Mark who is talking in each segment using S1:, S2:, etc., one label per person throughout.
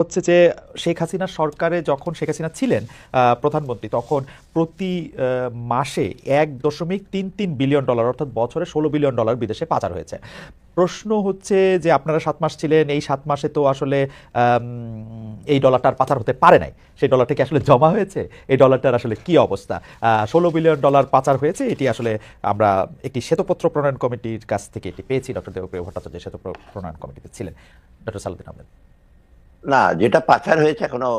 S1: হচ্ছে যে শেখ হাসিনা সরকারে যখন শেখ হাসিনা ছিলেন প্রধানমন্ত্রী, তখন প্রতি মাসে এক দশমিক তিন তিন বিলিয়ন ডলার, অর্থাৎ বছরে ষোলো বিলিয়ন ডলার বিদেশে পাচার হয়েছে। প্রশ্ন হচ্ছে যে আপনারা সাত মাস ছিলেন, এই সাত মাসে তো আসলে এই ডলারটা আর পাচার হতে পারে নাই। সেই ডলারটা কি আসলে জমা হয়েছে, এই ডলারটার আসলে কি অবস্থা? ষোলো বিলিয়ন ডলার পাচার হয়েছে, এটি আসলে আমরা একটি শ্বেতপত্র প্রণয়ন কমিটির কাছ থেকে এটি পেয়েছি, ডক্টর দেবপ্রিয় ভট্টাচার্য শ্বেতপত্র প্রণয়ন কমিটিতে ছিলেন। ডক্টর সালুদ্দিন আহমেদ।
S2: না যেটা পাচার হয়েছে এখনও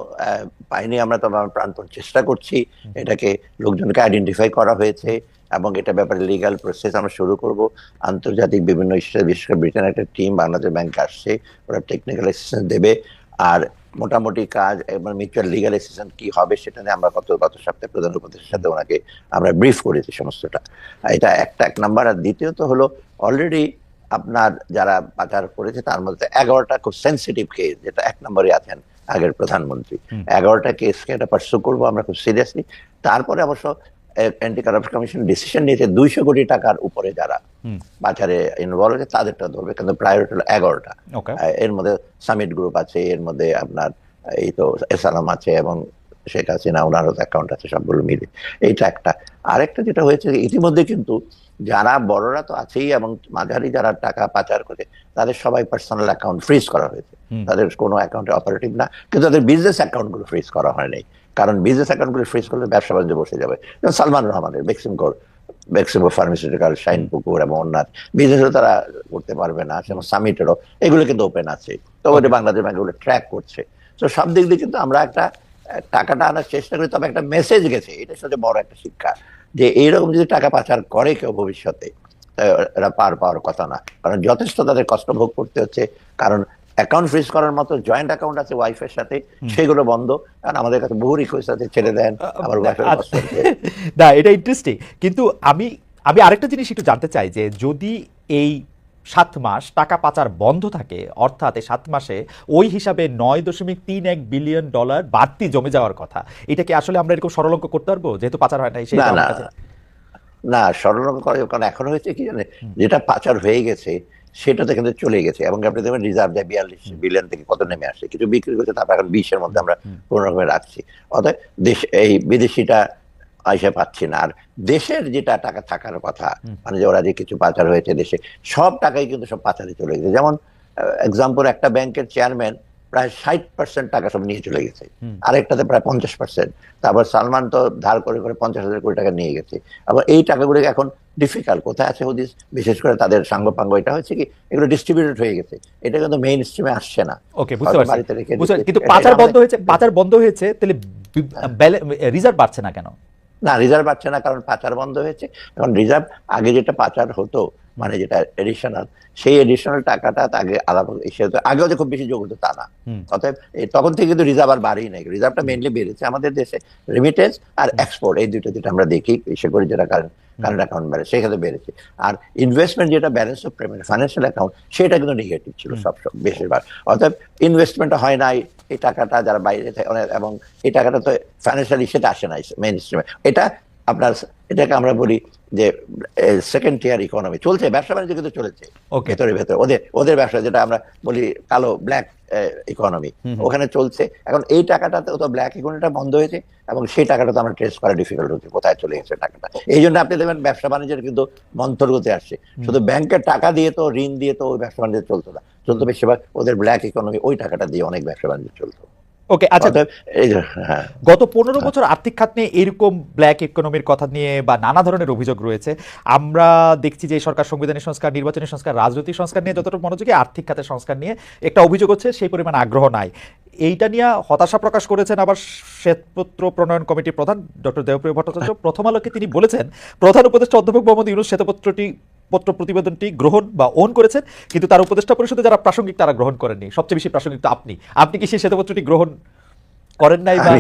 S2: পাইনি আমরা তো প্রাণপণ চেষ্টা করছি। এটাকে লোকজনকে আইডেন্টিফাই করা হয়েছে এবং এটা ব্যাপারে লিগ্যাল প্রসেস আমরা শুরু করব। আন্তর্জাতিক বিভিন্ন বিশেষ করে ব্রিটেনের একটা টিম বাংলাদেশ ব্যাংকে আসছে ওরা টেকনিক্যাল অ্যাসিস্ট্যান্স দেবে। আর মোটামুটি কাজ এবং মিউচুয়াল লিগ্যাল অ্যাসিস্ট্যান্স কি হবে সেটা নিয়ে আমরা গত গত সপ্তাহে প্রধান উপদেশের সাথে ওনাকে আমরা ব্রিফ করেছি সমস্তটা। এটা একটা এক নাম্বার আর দ্বিতীয়ত হলো অলরেডি আপনার যারা পাচার করেছে তার মধ্যে এগারোটা খুব সেন্সিটিভ কেস যেটা এক নম্বরে আছেন আগের প্রধানমন্ত্রী। এগারোটা কেসকে এটা পার্সু করব আমরা খুব সিরিয়াসলি তারপরে অবশ্য অ্যান্টি কারাপশন কমিশন ডিসিশন নিয়েছে দুইশো কোটি টাকার উপরে যারা। পাচারে ইনভলভ হয়েছে তাদেরটা ধরবে। কিন্তু প্রায়োরিটি হলো এগারোটা। এর মধ্যে সামিট গ্রুপ আছে এর মধ্যে আপনার এই তো এসালাম আছে এবং শেখ হাসিনা ওনারও অ্যাকাউন্ট আছে সবগুলো মিলে। এইটা একটা। আরেকটা যেটা হয়েছে ইতিমধ্যে কিন্তু যারা বড়রা তো আছেই এবং মাঝারি যারা টাকা পাচার করে তাদের সবাই পার্সোনাল অ্যাকাউন্ট ফ্রিজ করা হয়েছে। তাদের কোনো অ্যাকাউন্টে অপারেটিভ না কিন্তু তাদের বিজনেস অ্যাকাউন্টগুলো ফ্রিজ করা হয়নি কারণ বিজনেস অ্যাকাউন্টগুলো ফ্রিজ করলে ব্যবসা বাণিজ্য বসে যাবে। যেমন সালমান রহমানের বেক্সিমকোর বেক্সিমো ফার্মাসিউটিক্যাল শাইন পুকুর এবং অন্যান্য। বিজনেসও তারা করতে পারবে না যেমন সামিটেরও। এগুলো কিন্তু ওপেন আছে। তো ওটা বাংলাদেশ ব্যাংক ওগুলো ট্র্যাক করছে। তো সব দিক দিয়ে কিন্তু আমরা একটা টাকাটা আনার চেষ্টা করি তবে একটা মেসেজ গেছে এটা সবচেয়ে বড় একটা শিক্ষা যে এইরকম যদি টাকা পাচার করে কেউ ভবিষ্যতে এরা পার পাওয়ার কথা না। কারণ যথেষ্ট তাদের কষ্ট ভোগ করতে হচ্ছে কারণ অ্যাকাউন্ট ফ্রিজ করার মতো জয়েন্ট অ্যাকাউন্ট আছে ওয়াইফের সাথে সেগুলো বন্ধ। কারণ আমাদের কাছে বহু রিকোয়েস্ট আছে ছেড়ে দেন আমার ওয়াইফের।
S1: না এটা ইন্টারেস্টিং কিন্তু আমি আমি আরেকটা জিনিস একটু জানতে চাই যে যদি এই সাত মাস টাকা পাচার বন্ধ থাকে অর্থাৎ এই সাত মাসে ওই হিসাবে নয় দশমিক তিন এক বিলিয়ন ডলার বাড়তি জমে যাওয়ার কথা। এটা কি আসলে আমরা এরকম সরল অঙ্ক করতে পারব? যেহেতু পাচার হয় নাই সেই
S2: না, না। করে কারণ এখন হয়েছে কি জানে যেটা পাচার হয়ে গেছে সেটাতে কিন্তু চলে গেছে। এবং আপনি দেখবেন রিজার্ভ দেয় বিয়াল্লিশ বিলিয়ন থেকে কত নেমে আসে? কিছু বিক্রি করছে তারপর এখন বিশের মধ্যে আমরা কোনো রকমে রাখছি। অর্থাৎ দেশ এই বিদেশিটা এসে পাচ্ছি না। আর দেশের যেটা টাকা থাকার কথা মানে যে ওরা যে কিছু পাচার হয়েছে দেশে সব টাকাই কিন্তু সব পাচারে চলে গেছে। যেমন এক্সাম্পল একটা ব্যাংকের চেয়ারম্যান প্রায় ষাট পার্সেন্ট টাকা সব নিয়ে চলে গেছে। আরেকটাতে প্রায় পঞ্চাশ পার্সেন্ট তারপর সালমান তো ধার করে করে পঞ্চাশ হাজার কোটি টাকা নিয়ে গেছে। আবার এই টাকাগুলো এখন ডিফিকাল্ট কোথায় আছে হদিস? বিশেষ করে তাদের সাঙ্গপাঙ্গ এটা হচ্ছে কি? এগুলো ডিস্ট্রিবিউটেড হয়ে গেছে। এটা কিন্তু মেইন স্ট্রিমে আসছে না।
S1: ওকে বুঝতে পারছি। কিন্তু পাচার বন্ধ হয়েছে পাচার বন্ধ হয়েছে তাহলে রিজার্ভ বাড়ছে না কেন?
S2: না রিজার্ভ পাচ্ছে না কারণ পাচার বন্ধ হয়েছে। এখন রিজার্ভ আগে যেটা পাচার হতো মানে যেটা এডিশনাল সেই এডিশনাল টাকাটা আগে আলাদা আগেও যে খুব বেশি যোগ হতো তা না। অতএব তখন থেকে কিন্তু রিজার্ভ আর বাড়েই নাই। রিজার্ভটা মেইনলি বেড়েছে আমাদের দেশে। রেমিটেন্স আর এক্সপোর্ট এই দুটো যেটা আমরা দেখি ইসে করি যেটা কারেন্ট কারেন্ট অ্যাকাউন্ট ব্যালেন্স সেখানে বেড়েছে। আর ইনভেস্টমেন্ট যেটা balance of payment financial account সেটা কিন্তু নেগেটিভ ছিল সব বেশিরভাগ। অতএব ইনভেস্টমেন্ট হয় নাই এই টাকাটা যারা বাইরে থাকে এবং এই টাকাটা তো ফাইন্যান্সিয়াল ইস্যুতে আসে না মেইন স্ট্রিমে এটা আপনার এটাকে আমরা বলি যে সেকেন্ড টিয়ার ইকোনমি চলছে ব্যবসা বাণিজ্য কিন্তু চলেছে। ভেতরে ভেতরে। ওদের ওদের ব্যবসা যেটা আমরা বলি কালো ব্ল্যাক ইকোনমি। ওখানে চলছে। এখন এই টাকাটাতে তো ব্ল্যাক ইকোনমিটা বন্ধ হয়েছে এবং সেই টাকাটা তো আমরা ট্রেস করা ডিফিকাল্ট হচ্ছে কোথায় চলে গেছে টাকাটা। এই জন্য আপনি দেখবেন ব্যবসা বাণিজ্যের কিন্তু মন্থরগতি আসছে। শুধু ব্যাংকের টাকা দিয়ে তো ঋণ দিয়ে তো ওই ব্যবসা বাণিজ্য চলতো না। চলতো বেশিরভাগ ওদের ব্ল্যাক ইকোনমি ওই টাকাটা দিয়ে অনেক ব্যবসা বাণিজ্য চলতো।
S1: ওকে আচ্ছা
S2: হ্যাঁ।
S1: গত পনেরো বছর আর্থিক খাত নিয়ে এরকম ব্ল্যাক ইকোনমির কথা নিয়ে বা নানা ধরনের অভিযোগ রয়েছে আমরা দেখছি যে সরকার সংবিধানের সংস্কার নির্বাচনী সংস্কার রাজনৈতিক সংস্কার নিয়ে যতটা মনোযোগী আর্থিক খাতের সংস্কার নিয়ে একটা অভিযোগ হচ্ছে সেই পরিমাণ আগ্রহ নাই। এইটা নিয়ে হতাশা প্রকাশ করেছেন আবার শ্বেতপত্র প্রণয়ন কমিটির প্রধান ডক্টর দেবপ্রিয় ভট্টাচার্য। প্রথম আলোকে তিনি বলেছেন প্রধান উপদেষ্টা অধ্যাপক মোহাম্মদ ইউনুস শ্বেতপত্রটি পত্র প্রতিবেদনটি গ্রহণ বা ওন করেছেন কিন্তু তার উপদেষ্টা পরিষদে যারা প্রাসঙ্গিক তারা গ্রহণ করেননি। সবচেয়ে বেশি প্রাসঙ্গিক তো আপনি। আপনি কি সেই শ্বেতপত্রটি গ্রহণ করেন নাই বা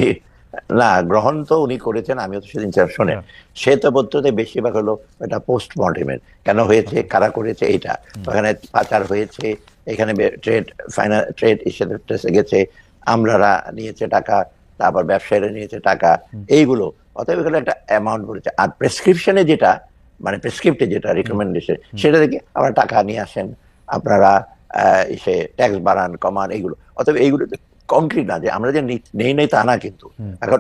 S2: না গ্রহণ তো উনি করেছেন আমিও তো সেদিন শোনেন।
S1: হ্যাঁ।
S2: শ্বেতপত্রতে বেশিরভাগ হলো এটা পোস্ট মর্টেমের কেন হয়েছে কারা করেছে এটা? ওখানে পাচার হয়েছে এখানে ট্রেড ফাইনাল ট্রেড ইসে গেছে আমলারা নিয়েছে টাকা তারপর ব্যবসায়ীরা নিয়েছে টাকা এইগুলো। অতএব এগুলো একটা অ্যামাউন্ট বলেছে। আর প্রেসক্রিপশনে যেটা মানে প্রেসক্রিপ্টে যেটা রিকমেন্ডেশন সেটা দেখে আপনারা টাকা নিয়ে আসেন। আপনারা আহ, ইসে ট্যাক্স বাড়ান কমান এইগুলো। অতএব এইগুলো কংক্রিট না যে আমরা যে নেই নেই তা না কিন্তু। এখন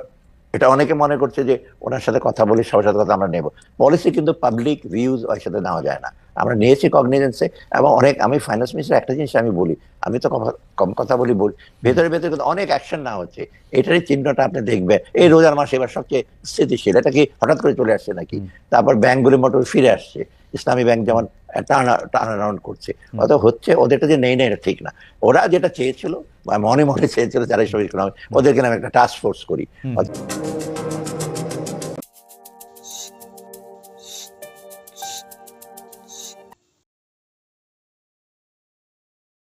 S2: এটা অনেকে মনে করছে যে ওনার সাথে কথা বলি সবার সাথে কথা আমরা নেব। পলিসি কিন্তু পাবলিক ভিউজ ওর সাথে নেওয়া যায় না। আমরা নিয়েছি কগনিজেন্সে এবং অনেক আমি ফাইন্যান্স মিনিস্টার একটা জিনিস আমি বলি আমি তো কম- কথা বলি বলি ভেতরে ভেতরে কিন্তু অনেক অ্যাকশন না হচ্ছে। এটারই চিহ্নটা আপনি দেখবেন। এই রোজার মাসে এবার সবচেয়ে স্থিতিশীল এটা কি হঠাৎ করে চলে আসছে নাকি? তারপর ব্যাংকগুলি মোটর ফিরে আসছে। ইসলামী ব্যাংক যেমন টার্ন করছে। অত হচ্ছে ওদেরটা যে নেই না এটা ঠিক না। ওরা যেটা চেয়েছিল বা মনে মনে চেয়েছিল যারা শরীর ওদেরকে আমি একটা টাস্ক ফোর্স করি।